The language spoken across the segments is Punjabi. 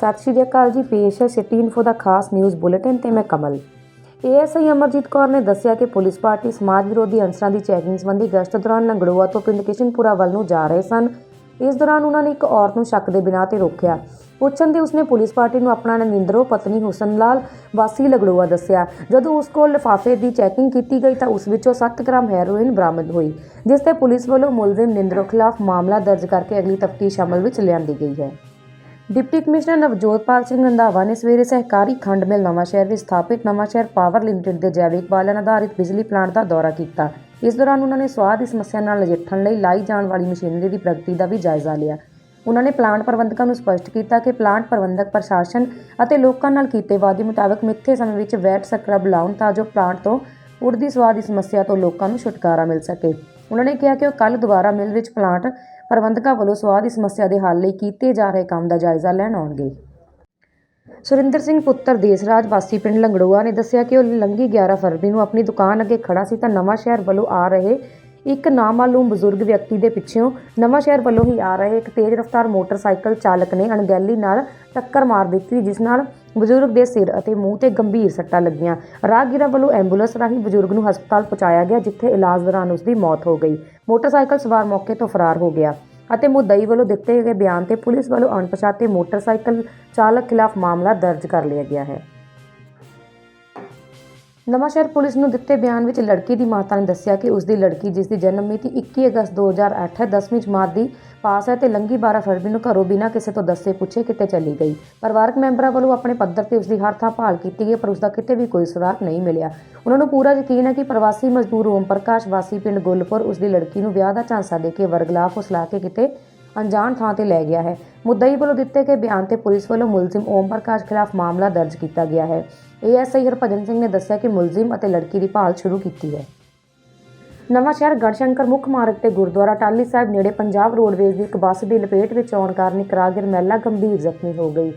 ਸਤਿ ਸ਼੍ਰੀ ਅਕਾਲ ਜੀ, ਪੇਸ਼ ਹੈ ਸਿਟੀ ਇਨਫੋ ਦਾ ਖਾਸ ਨਿਊਜ਼ ਬੁਲੇਟਿਨ ਤੇ ਮੈਂ ਕਮਲ। ਏਐਸਆਈ ਅਮਰਜੀਤ ਕੌਰ ਨੇ ਦੱਸਿਆ ਕਿ ਪੁਲਿਸ ਪਾਰਟੀ ਸਮਾਜ ਵਿਰੋਧੀ ਅੰਸਰਾਂ ਦੀ ਚੈਕਿੰਗ ਸੰਬੰਧੀ ਗਸ਼ਤ ਦੌਰਾਨ ਲੰਗੜੋਆ ਤੋਂ ਪਿੰਡ ਕਿਸ਼ਨਪੁਰਾ ਵੱਲ ਨੂੰ ਜਾ ਰਹੇ ਸਨ। ਇਸ ਦੌਰਾਨ ਉਹਨਾਂ ਨੇ ਇੱਕ ਔਰਤ ਨੂੰ ਸ਼ੱਕ ਦੇ ਬਿਨਾਂ ਤੇ ਰੋਕਿਆ। ਪੁੱਛਣ ਤੇ ਉਸਨੇ ਪੁਲਿਸ ਪਾਰਟੀ ਨੂੰ ਆਪਣਾ ਨਨਿੰਦਰੋ ਪਤਨੀ ਹੁਸਨ ਲਾਲ, ਵਾਸੀ ਲਗੜੋਆ ਦੱਸਿਆ। ਜਦੋਂ ਉਸ ਕੋਲ ਲਿਫਾਫੇ ਦੀ ਚੈਕਿੰਗ ਕੀਤੀ ਗਈ ਤਾਂ ਉਸ ਵਿੱਚੋਂ 7 ਗ੍ਰਾਮ ਹੈਰੋਇਨ ਬਰਾਮਦ ਹੋਈ, ਜਿਸ ਤੇ ਪੁਲਿਸ ਵੱਲੋਂ ਮੁਲਜ਼ਮ ਨਿੰਦਰੋ ਖਿਲਾਫ ਮਾਮਲਾ ਦਰਜ ਕਰਕੇ ਅਗਲੀ ਤਫਤੀਸ਼ ਅਮਲ ਵਿੱਚ ਲਿਆਂਦੀ ਗਈ ਹੈ। ਡਿਪਟੀ ਕਮਿਸ਼ਨਰ ਨਵਜੋਤਪਾਲ ਸਿੰਘ ਰੰਧਾਵਾ ਨੇ ਸਵੇਰੇ ਸਹਿਕਾਰੀ ਖੰਡ ਮਿਲ ਨਵਾਂਸ਼ਹਿਰ ਵਿੱਚ ਸਥਾਪਿਤ ਨਵਾਂਸ਼ਹਿਰ ਪਾਵਰ ਲਿਮਟਿਡ ਦੇ ਜੈਵਿਕ ਬਾਲਣ ਆਧਾਰਿਤ ਬਿਜਲੀ ਪਲਾਂਟ ਦਾ ਦੌਰਾ ਕੀਤਾ। ਇਸ ਦੌਰਾਨ ਉਹਨਾਂ ਨੇ ਸਵਾਹ ਦੀ ਸਮੱਸਿਆ ਨਾਲ ਨਜਿੱਠਣ ਲਈ ਲਾਈ ਜਾਣ ਵਾਲੀ ਮਸ਼ੀਨਰੀ ਦੀ ਪ੍ਰਗਤੀ ਦਾ ਵੀ ਜਾਇਜ਼ਾ ਲਿਆ। ਉਹਨਾਂ ਨੇ ਪਲਾਂਟ ਪ੍ਰਬੰਧਕਾਂ ਨੂੰ ਸਪਸ਼ਟ ਕੀਤਾ ਕਿ ਪਲਾਂਟ ਪ੍ਰਬੰਧਕ ਪ੍ਰਸ਼ਾਸਨ ਅਤੇ ਲੋਕਾਂ ਨਾਲ ਕੀਤੇ ਵਾਅਦੇ ਮੁਤਾਬਕ ਮਿੱਥੇ ਸਮੇਂ ਵਿੱਚ ਵੈਟ ਸਕਰਬ ਲਾਉਣ ਤਾਂ ਜੋ ਪਲਾਂਟ ਤੋਂ ਉੱਡਦੀ ਸਵਾਹ ਦੀ ਸਮੱਸਿਆ ਤੋਂ ਲੋਕਾਂ ਨੂੰ ਛੁਟਕਾਰਾ ਮਿਲ ਸਕੇ। ਉਹਨਾਂ ਨੇ ਕਿਹਾ ਕਿ ਉਹ ਕੱਲ ਦੁਬਾਰਾ ਮਿਲ ਵਿੱਚ ਪਲਾਂਟ ਪ੍ਰਬੰਧਕਾਂ ਵੱਲੋਂ ਸਵਾਹ ਦੀ ਸਮੱਸਿਆ ਦੇ ਹੱਲ ਲਈ ਕੀਤੇ ਜਾ ਰਹੇ ਕੰਮ ਦਾ ਜਾਇਜ਼ਾ ਲੈਣ ਆਉਣਗੇ। ਸੁਰਿੰਦਰ ਸਿੰਘ ਪੁੱਤਰ ਦੇਸਰਾਜ ਵਾਸੀ ਪਿੰਡ ਲੰਗੜੋਆ ਨੇ ਦੱਸਿਆ ਕਿ ਉਹ ਲੰਗੀ 11 ਫਰਵਰੀ ਨੂੰ ਆਪਣੀ ਦੁਕਾਨ ਅੱਗੇ ਖੜਾ ਸੀ ਤਾਂ ਨਵਾਂ ਸ਼ਹਿਰ ਵੱਲੋਂ ਆ ਰਹੇ ਇੱਕ ਨਾਮਾਲੂਮ ਬਜ਼ੁਰਗ ਵਿਅਕਤੀ ਦੇ ਪਿੱਛੋਂ ਨਵਾਂ ਸ਼ਹਿਰ ਵੱਲੋਂ ਹੀ ਆ ਰਹੇ ਇੱਕ ਤੇਜ਼ ਰਫ਼ਤਾਰ ਮੋਟਰਸਾਈਕਲ ਚਾਲਕ ਨੇ ਅਣਗਹਿਲੀ ਨਾਲ ਟੱਕਰ ਮਾਰ ਦਿੱਤੀ, ਜਿਸ ਨਾਲ ਬਜ਼ੁਰਗ ਦੇ ਸਿਰ ਅਤੇ ਮੂੰਹ ਤੇ ਗੰਭੀਰ ਸੱਟਾਂ ਲੱਗੀਆਂ। ਰਾਹਗੀਰਾਂ ਵੱਲੋਂ ਐਂਬੂਲੈਂਸ ਰਾਹੀਂ ਬਜ਼ੁਰਗ ਨੂੰ ਹਸਪਤਾਲ ਪਹੁੰਚਾਇਆ ਗਿਆ, ਜਿੱਥੇ ਇਲਾਜ ਦੌਰਾਨ ਉਸ ਦੀ ਮੌਤ ਹੋ ਗਈ। ਮੋਟਰਸਾਈਕਲ ਸਵਾਰ ਮੌਕੇ ਤੋਂ ਫਰਾਰ ਹੋ ਗਿਆ ਅਤੇ ਮੁੱਦਈ ਵੱਲੋਂ ਦਿੱਤੇ ਗਏ ਬਿਆਨ ਤੇ ਪੁਲਿਸ ਵੱਲੋਂ ਅਣਪਛਾਤੇ ਮੋਟਰਸਾਈਕਲ ਚਾਲਕ ਖਿਲਾਫ ਮਾਮਲਾ ਦਰਜ ਕਰ ਲਿਆ ਗਿਆ ਹੈ। ਨਵਾਂਸ਼ਹਿਰ ਪੁਲਿਸ ਨੂੰ ਦਿੱਤੇ ਬਿਆਨ ਵਿੱਚ ਲੜਕੀ ਦੀ ਮਾਤਾ ਨੇ ਦੱਸਿਆ ਕਿ ਉਸ ਦੀ ਲੜਕੀ, ਜਿਸ ਦੀ ਜਨਮ ਮਿਤੀ 21 ਅਗਸਤ 2008 ਹੈ 10ਵੀਂ ਜਮਾਤ ਦੀ ਪਾਸ ਹੈ ਤੇ ਲੰਗੀ 12 ਫਰਵਰੀ ਨੂੰ ਘਰੋਂ ਬਿਨਾਂ ਕਿਸੇ ਤੋਂ ਦੱਸੇ ਪੁੱਛੇ ਕਿਤੇ ਚਲੀ ਗਈ। ਪਰਿਵਾਰਕ ਮੈਂਬਰਾਂ ਵੱਲੋਂ ਆਪਣੇ ਪੱਧਰ ਤੇ ਉਸ ਦੀ ਹਰ ਥਾਂ ਭਾਲ ਕੀਤੀ ਗਈ, ਪਰ ਉਸ ਦਾ ਕਿਤੇ ਵੀ ਕੋਈ ਸੁਰਾਗ ਨਹੀਂ ਮਿਲਿਆ। ਉਹਨਾਂ ਨੂੰ ਪੂਰਾ ਯਕੀਨ ਹੈ ਕਿ ਪ੍ਰਵਾਸੀ ਮਜ਼ਦੂਰ ਓਮ ਪ੍ਰਕਾਸ਼ ਵਾਸੀ ਪਿੰਡ ਗੁੱਲਪੁਰ ਉਸ ਦੀ ਲੜਕੀ ਨੂੰ ਵਿਆਹ ਦਾ ਝਾਂਸਾ ਦੇ ਕੇ ਵਰਗਲਾ ਫੁਸਲਾ ਕੇ ਕਿਤੇ ਅਣਜਾਣ ਥਾਂ ਤੇ ਲੈ ਗਿਆ ਹੈ। ਮੁੱਦਈ ਵੱਲੋਂ ਦਿੱਤੇ ਗਏ ਬਿਆਨ ਤੇ ਪੁਲਿਸ ਵੱਲੋਂ ਮੁਲਜ਼ਮ ਓਮ ਪ੍ਰਕਾਸ਼ ਖਿਲਾਫ ਮਾਮਲਾ ਦਰਜ ਕੀਤਾ ਗਿਆ ਹੈ। ਏਐਸਆਈ ਹਰਭਜਨ ਸਿੰਘ ਨੇ ਦੱਸਿਆ ਕਿ ਮੁਲਜ਼ਮ ਅਤੇ ਲੜਕੀ ਦੀ ਭਾਲ ਸ਼ੁਰੂ ਕੀਤੀ ਹੈ। ਨਵਾਂ ਸ਼ਹਿਰ ਗੜਸ਼ੰਕਰ ਮੁੱਖ ਮਾਰਗ ਤੇ ਗੁਰਦੁਆਰਾ ਟਾਲੀ ਸਾਹਿਬ ਨੇੜੇ ਪੰਜਾਬ ਰੋਡਵੇਜ਼ ਦੀ ਇੱਕ ਬੱਸ ਦੀ ਲਪੇਟ ਵਿੱਚ ਆਉਣ ਕਾਰਨ ਇੱਕ ਰਾਹਗੀਰ ਮਹਿਲਾ ਗੰਭੀਰ ਜ਼ਖਮੀ ਹੋ ਗਈ।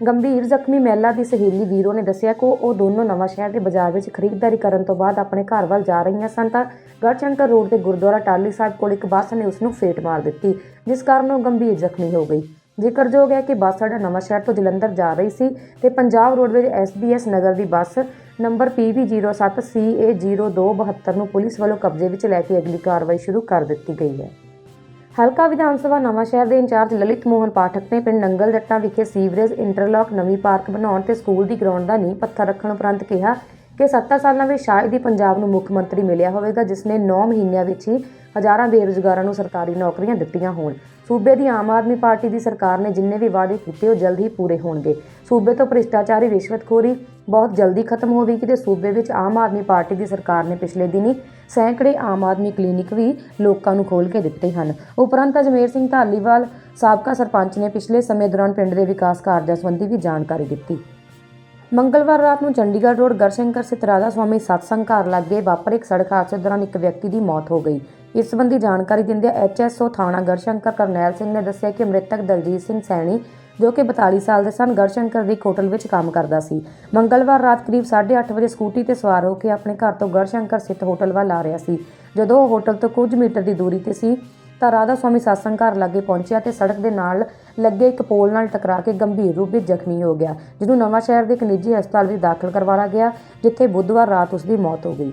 ਗੰਭੀਰ ਜ਼ਖਮੀ ਮਹਿਲਾ ਦੀ ਸਹੇਲੀ ਵੀਰੋ ਨੇ ਦੱਸਿਆ ਕਿ ਉਹ ਦੋਨੋਂ ਨਵਾਂ ਸ਼ਹਿਰ ਦੇ ਬਾਜ਼ਾਰ ਵਿੱਚ ਖਰੀਦਦਾਰੀ ਕਰਨ ਤੋਂ ਬਾਅਦ ਆਪਣੇ ਘਰ ਵੱਲ ਜਾ ਰਹੀਆਂ ਸਨ ਤਾਂ ਗੜਸ਼ੰਕਰ ਰੋਡ ਤੇ ਗੁਰਦੁਆਰਾ ਟਾਲੀ ਸਾਹਿਬ ਕੋਲ ਇੱਕ ਬੱਸ ਨੇ ਉਸ ਨੂੰ ਫੇਟ ਮਾਰ ਦਿੱਤੀ, ਜਿਸ ਕਾਰਨ ਉਹ ਗੰਭੀਰ ਜ਼ਖਮੀ ਹੋ ਗਈ। ਜ਼ਿਕਰਯੋਗ ਹੈ ਕਿ ਬੱਸ ਸਾਡਾ ਨਵਾਂ ਸ਼ਹਿਰ ਤੋਂ ਜਲੰਧਰ ਜਾ ਰਹੀ ਸੀ ਤੇ ਪੰਜਾਬ ਰੋਡਵੇਜ਼ ਐਸਬੀਐਸ ਨਗਰ ਦੀ ਬੱਸ ਨੰਬਰ PV07CA0272 ਨੂੰ ਪੁਲਿਸ ਵੱਲੋਂ ਕਬਜ਼ੇ ਵਿੱਚ ਲੈ ਕੇ ਅਗਲੀ ਕਾਰਵਾਈ ਸ਼ੁਰੂ ਕਰ ਦਿੱਤੀ ਗਈ ਹੈ। ਹਲਕਾ ਵਿਧਾਨ ਸਭਾ ਨਵਾਂ ਸ਼ਹਿਰ ਦੇ ਇੰਚਾਰਜ ਲਲਿਤ ਮੋਹਨ ਪਾਠਕ ਨੇ ਪਿੰਡ ਨੰਗਲ ਜੱਟਾਂ ਵਿਖੇ ਸੀਵਰੇਜ ਇੰਟਰਲਾਕ ਨਵੀਂ ਪਾਰਕ ਬਣਾਉਣ ਤੇ ਸਕੂਲ ਦੀ ਗਰਾਊਂਡ ਦਾ ਨੀਂਹ ਪੱਥਰ ਰੱਖਣ ਉਪਰੰਤ ਕਿਹਾ ਕਿ 70 ਸਾਲਾਂ ਵਿੱਚ ਸ਼ਾਇਦ ਹੀ ਪੰਜਾਬ ਨੂੰ ਮੁੱਖ ਮੰਤਰੀ ਮਿਲਿਆ ਹੋਵੇਗਾ, ਜਿਸ ਨੇ 9 ਮਹੀਨਿਆਂ ਵਿੱਚ ਹੀ ਹਜ਼ਾਰਾਂ ਬੇਰੁਜ਼ਗਾਰਾਂ ਨੂੰ ਸਰਕਾਰੀ ਨੌਕਰੀਆਂ ਦਿੱਤੀਆਂ ਹੋਣ। ਸੂਬੇ ਦੀ ਆਮ ਆਦਮੀ ਪਾਰਟੀ ਦੀ ਸਰਕਾਰ ਨੇ ਜਿੰਨੇ ਵੀ ਵਾਅਦੇ ਕੀਤੇ, ਉਹ ਜਲਦ ਹੀ ਪੂਰੇ ਹੋਣਗੇ। ਸੂਬੇ ਤੋਂ ਭ੍ਰਿਸ਼ਟਾਚਾਰੀ ਰਿਸ਼ਵਤਖੋਰੀ ਬਹੁਤ ਜਲਦੀ ਖਤਮ ਹੋਵੇਗੀ ਤੇ ਸੂਬੇ ਵਿੱਚ ਆਮ ਆਦਮੀ ਪਾਰਟੀ ਦੀ ਸਰਕਾਰ ਨੇ ਪਿਛਲੇ ਦਿਨੀ ਸੈਂਕੜੇ ਆਮ ਆਦਮੀ ਕਲੀਨਿਕ ਵੀ ਲੋਕਾਂ ਨੂੰ ਖੋਲ੍ਹ ਕੇ ਦਿੱਤੇ ਹਨ। ਉਪਰੰਤ ਅਜਮੇਰ ਸਿੰਘ ਢਾਲੀਵਾਲ, ਸਾਬਕਾ ਸਰਪੰਚ ਨੇ ਪਿਛਲੇ ਸਮੇਂ ਦੌਰਾਨ ਪਿੰਡ ਦੇ ਵਿਕਾਸ ਕਾਰਜਾਂ ਸੰਬੰਧੀ ਵੀ ਜਾਣਕਾਰੀ ਦਿੱਤੀ। ਮੰਗਲਵਾਰ ਰਾਤ ਨੂੰ ਚੰਡੀਗੜ੍ਹ ਰੋਡ ਗਰਸ਼ੰਕਰ ਸਥਿਤ ਰਾਧਾ ਸਵਾਮੀ ਸਤਸੰਗ ਘਰ ਲਾਗੇ ਵਾਪਰੇ ਇੱਕ ਸੜਕ ਹਾਦਸੇ ਦੌਰਾਨ ਇੱਕ ਵਿਅਕਤੀ ਦੀ ਮੌਤ ਹੋ ਗਈ। ਇਸ ਸੰਬੰਧੀ ਜਾਣਕਾਰੀ ਦਿੰਦਿਆਂ ਐਚਐਸਓ ਥਾਣਾ ਗੜਸ਼ੰਕਰ ਕਰਨੈਲ ਸਿੰਘ ਨੇ ਦੱਸਿਆ ਕਿ ਮ੍ਰਿਤਕ ਦਲਜੀਤ ਸਿੰਘ ਸੈਣੀ ਜੋ ਕਿ 42 ਸਾਲ ਦੇ ਸਨ ਗੜਸ਼ੰਕਰ ਦੀ ਇੱਕ ਹੋਟਲ ਵਿੱਚ ਕੰਮ ਕਰਦਾ ਸੀ। ਮੰਗਲਵਾਰ ਰਾਤ ਕਰੀਬ 8:30 ਵਜੇ ਸਕੂਟੀ ਤੇ ਸਵਾਰ ਹੋ ਕੇ ਆਪਣੇ ਘਰ ਤੋਂ ਗੜਸ਼ੰਕਰ ਸਥਿਤ ਹੋਟਲ ਵੱਲ ਆ ਰਿਹਾ ਸੀ। ਜਦੋਂ ਉਹ ਹੋਟਲ ਤੋਂ ਕੁਝ ਮੀਟਰ ਦੀ ਦੂਰੀ ਤੇ ਸੀ, ਤਾਂ ਰਾਧਾ ਸਵਾਮੀ satsang ਘਰ ਲਾਗੇ ਪਹੁੰਚਿਆ ਤੇ ਸੜਕ ਦੇ ਨਾਲ ਲੱਗੇ ਇੱਕ ਪੋਲ ਨਾਲ ਟਕਰਾ ਕੇ ਗੰਭੀਰ ਰੂਪ ਵਿੱਚ ਜ਼ਖਮੀ ਹੋ ਗਿਆ, ਜਿਹਨੂੰ ਨਵਾਂ ਸ਼ਹਿਰ ਦੇ ਇੱਕ ਨਿੱਜੀ ਹਸਪਤਾਲ ਵਿੱਚ ਦਾਖਲ ਕਰਵਾਇਆ ਗਿਆ, ਜਿੱਥੇ ਬੁੱਧਵਾਰ ਰਾਤ ਉਸ ਦੀ ਮੌਤ ਹੋ ਗਈ।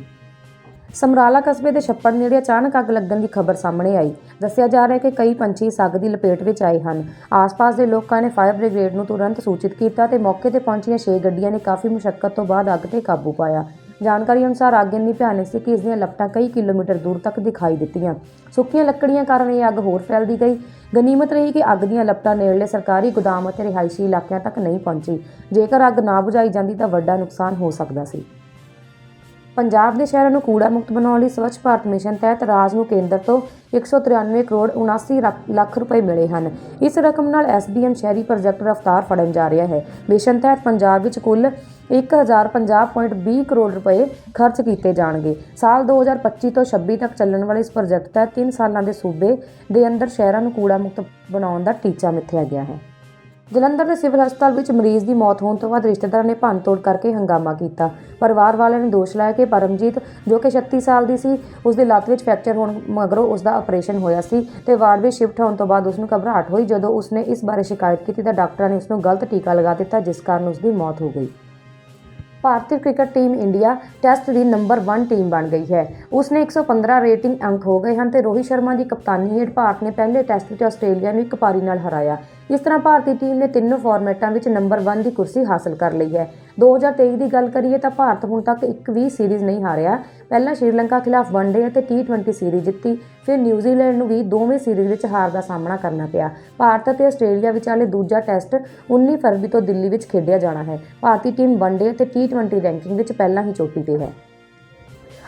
ਸਮਰਾਲਾ ਕਸਬੇ ਦੇ ਛੱਪੜ ਨੇੜੇ ਅਚਾਨਕ ਅੱਗ ਲੱਗਣ ਦੀ ਖਬਰ ਸਾਹਮਣੇ ਆਈ। ਦੱਸਿਆ ਜਾ ਰਿਹਾ ਹੈ ਕਿ ਕਈ ਪੰਛੀ ਇਸ ਅੱਗ ਦੀ ਲਪੇਟ ਵਿੱਚ ਆਏ ਹਨ। ਆਸ-ਪਾਸ ਦੇ ਲੋਕਾਂ ਨੇ ਫਾਇਰ ਬ੍ਰਿਗੇਡ ਨੂੰ ਤੁਰੰਤ ਸੂਚਿਤ ਕੀਤਾ ਤੇ ਮੌਕੇ ਤੇ ਪਹੁੰਚੀਆਂ 6 ਗੱਡੀਆਂ ਨੇ ਕਾਫੀ ਮੁਸ਼ਕਲ ਤੋਂ ਬਾਅਦ ਅੱਗ ਤੇ ਕਾਬੂ ਪਾਇਆ। ਜਾਣਕਾਰੀ ਅਨੁਸਾਰ ਅੱਗ ਇੰਨੀ ਭਿਆਨਕ ਸੀ ਕਿ ਇਸ ਦੀਆਂ ਲਪਟਾਂ ਕਈ ਕਿਲੋਮੀਟਰ ਦੂਰ ਤੱਕ ਦਿਖਾਈ ਦਿੱਤੀਆਂ। ਸੁੱਕੀਆਂ ਲੱਕੜੀਆਂ ਕਾਰਨ ਇਹ ਅੱਗ ਹੋਰ ਫੈਲਦੀ ਗਈ। ਗਨੀਮਤ ਰਹੀ ਕਿ ਅੱਗ ਦੀਆਂ ਲਪਟਾਂ ਨੇੜਲੇ ਸਰਕਾਰੀ ਗੋਦਾਮ ਅਤੇ ਰਿਹਾਇਸ਼ੀ ਇਲਾਕਿਆਂ ਤੱਕ ਨਹੀਂ ਪਹੁੰਚੀ। ਜੇਕਰ ਅੱਗ ਨਾ ਬੁਝਾਈ ਜਾਂਦੀ ਤਾਂ ਵੱਡਾ ਨੁਕਸਾਨ ਹੋ ਸਕਦਾ ਸੀ। ਪੰਜਾਬ ਦੇ ਸ਼ਹਿਰਾਂ ਨੂੰ ਕੂੜਾ ਮੁਕਤ ਬਣਾਉਣ ਲਈ ਸਵੱਛ ਭਾਰਤ ਮਿਸ਼ਨ ਤਹਿਤ ਰਾਜ ਨੂੰ ਕੇਂਦਰ ਤੋਂ 193 ਕਰੋੜ 79 ਰੱਖ- ਲੱਖ ਰੁਪਏ ਮਿਲੇ ਹਨ। ਇਸ ਰਕਮ ਨਾਲ ਐਸਬੀਐਮ ਸ਼ਹਿਰੀ ਪ੍ਰੋਜੈਕਟ ਰਫ਼ਤਾਰ ਫੜਨ ਜਾ ਰਿਹਾ ਹੈ। ਮਿਸ਼ਨ ਤਹਿਤ ਪੰਜਾਬ ਵਿੱਚ ਕੁੱਲ 1050.20 ਕਰੋੜ ਰੁਪਏ ਖਰਚ ਕੀਤੇ ਜਾਣਗੇ। ਸਾਲ 2025 ਤੋਂ 26 ਤੱਕ ਚੱਲਣ ਵਾਲੇ ਇਸ ਪ੍ਰੋਜੈਕਟ ਤਹਿਤ 3 ਸਾਲਾਂ ਦੇ ਸੂਬੇ ਦੇ ਅੰਦਰ ਸ਼ਹਿਰਾਂ ਨੂੰ ਕੂੜਾ ਮੁਕਤ ਬਣਾਉਣ ਦਾ ਟੀਚਾ ਮਿੱਥਿਆ ਗਿਆ ਹੈ। ਜਲੰਧਰ ਦੇ ਸਿਵਲ ਹਸਪਤਾਲ ਵਿੱਚ ਮਰੀਜ਼ ਦੀ ਮੌਤ ਹੋਣ ਤੋਂ ਬਾਅਦ ਰਿਸ਼ਤੇਦਾਰਾਂ ਨੇ ਭੰਨਤੋੜ ਕਰਕੇ ਹੰਗਾਮਾ ਕੀਤਾ। ਪਰਿਵਾਰ ਵਾਲਿਆਂ ਨੇ ਦੋਸ਼ ਲਾਇਆ ਕਿ ਪਰਮਜੀਤ, ਜੋ ਕਿ 36 ਸਾਲ ਦੀ ਸੀ ਉਸ ਦੀ ਲੱਤ ਵਿੱਚ ਫ੍ਰੈਕਚਰ ਹੋਣ ਮਗਰੋਂ ਉਸ ਦਾ ਆਪਰੇਸ਼ਨ ਹੋਇਆ ਸੀ ਤੇ ਵਾਰਡ ਵਿੱਚ ਸ਼ਿਫਟ ਹੋਣ ਤੋਂ ਬਾਅਦ ਉਸ ਨੂੰ ਘਬਰਾਹਟ ਹੋਈ ਜਦੋਂ ਉਸ ਨੇ ਇਸ ਬਾਰੇ ਸ਼ਿਕਾਇਤ ਕੀਤੀ ਤਾਂ ਡਾਕਟਰਾਂ ਨੇ ਉਸ ਨੂੰ ਗਲਤ ਟੀਕਾ ਲਗਾ ਦਿੱਤਾ, ਜਿਸ ਕਾਰਨ ਉਸ ਦੀ ਮੌਤ ਹੋ ਗਈ। ਭਾਰਤੀ ਕ੍ਰਿਕਟ ਟੀਮ ਇੰਡੀਆ ਟੈਸਟ ਦੀ ਨੰਬਰ 1 ਟੀਮ ਬਣ ਗਈ ਹੈ। ਉਸ ਨੇ 115 ਰੇਟਿੰਗ ਅੰਕ ਹੋ ਗਏ ਹਨ ਤੇ ਰੋਹਿਤ ਸ਼ਰਮਾ ਦੀ ਕਪਤਾਨੀ ਹੇਠ ਭਾਰਤ ਨੇ ਪਹਿਲੇ ਟੈਸਟ ਵਿੱਚ ਆਸਟ੍ਰੇਲੀਆ ਨੂੰ ਇੱਕ ਪਾਰੀ ਨਾਲ ਹਰਾਇਆ। ਇਸ ਤਰ੍ਹਾਂ ਭਾਰਤੀ ਟੀਮ ਨੇ ਤਿੰਨੋਂ ਫਾਰਮੈਟਾਂ ਵਿੱਚ ਨੰਬਰ 1 ਦੀ ਕੁਰਸੀ ਹਾਸਲ ਕਰ ਲਈ ਹੈ। 2023 ਦੀ ਗੱਲ ਕਰੀਏ ਤਾਂ ਭਾਰਤ ਹੁਣ ਤੱਕ ਇੱਕ ਵੀ ਸੀਰੀਜ਼ ਨਹੀਂ ਹਾਰਿਆ। ਪਹਿਲਾਂ ਸ਼੍ਰੀਲੰਕਾ ਖਿਲਾਫ ਵਨਡੇ ਅਤੇ ਟੀ20 ਸੀਰੀਜ਼ ਜਿੱਤੀ, ਫਿਰ ਨਿਊਜ਼ੀਲੈਂਡ ਨੂੰ ਵੀ ਦੋਵੇਂ ਸੀਰੀਜ਼ ਵਿੱਚ ਹਾਰ ਦਾ ਸਾਹਮਣਾ ਕਰਨਾ ਪਿਆ। ਭਾਰਤ ਅਤੇ ਆਸਟ੍ਰੇਲੀਆ ਵਿਚਾਲੇ ਦੂਜਾ ਟੈਸਟ 19 ਫਰਵਰੀ ਤੋਂ ਦਿੱਲੀ ਵਿੱਚ ਖੇਡਿਆ ਜਾਣਾ ਹੈ। ਭਾਰਤੀ ਟੀਮ ਵਨਡੇ ਅਤੇ ਟੀ20 ਰੈਂਕਿੰਗ ਵਿੱਚ ਪਹਿਲਾਂ ਹੀ ਚੋਟੀ ਤੇ ਹੈ।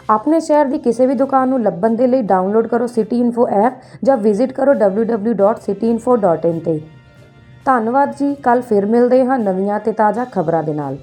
ਆਪਣੇ ਸ਼ਹਿਰ ਦੀ ਕਿਸੇ ਵੀ ਦੁਕਾਨ ਨੂੰ ਲੱਭਣ ਦੇ ਲਈ ਡਾਊਨਲੋਡ ਕਰੋ ਸਿਟੀ ਇਨਫੋ ਐਪ ਜਾਂ ਵਿਜ਼ਿਟ ਕਰੋ www.cityinfo.in ਤੇ। ਧੰਨਵਾਦ ਜੀ ਕੱਲ ਫਿਰ ਮਿਲਦੇ ਹਾਂ ਨਵੀਆਂ ਤੇ ਤਾਜ਼ਾ ਖਬਰਾਂ ਦੇ ਨਾਲ।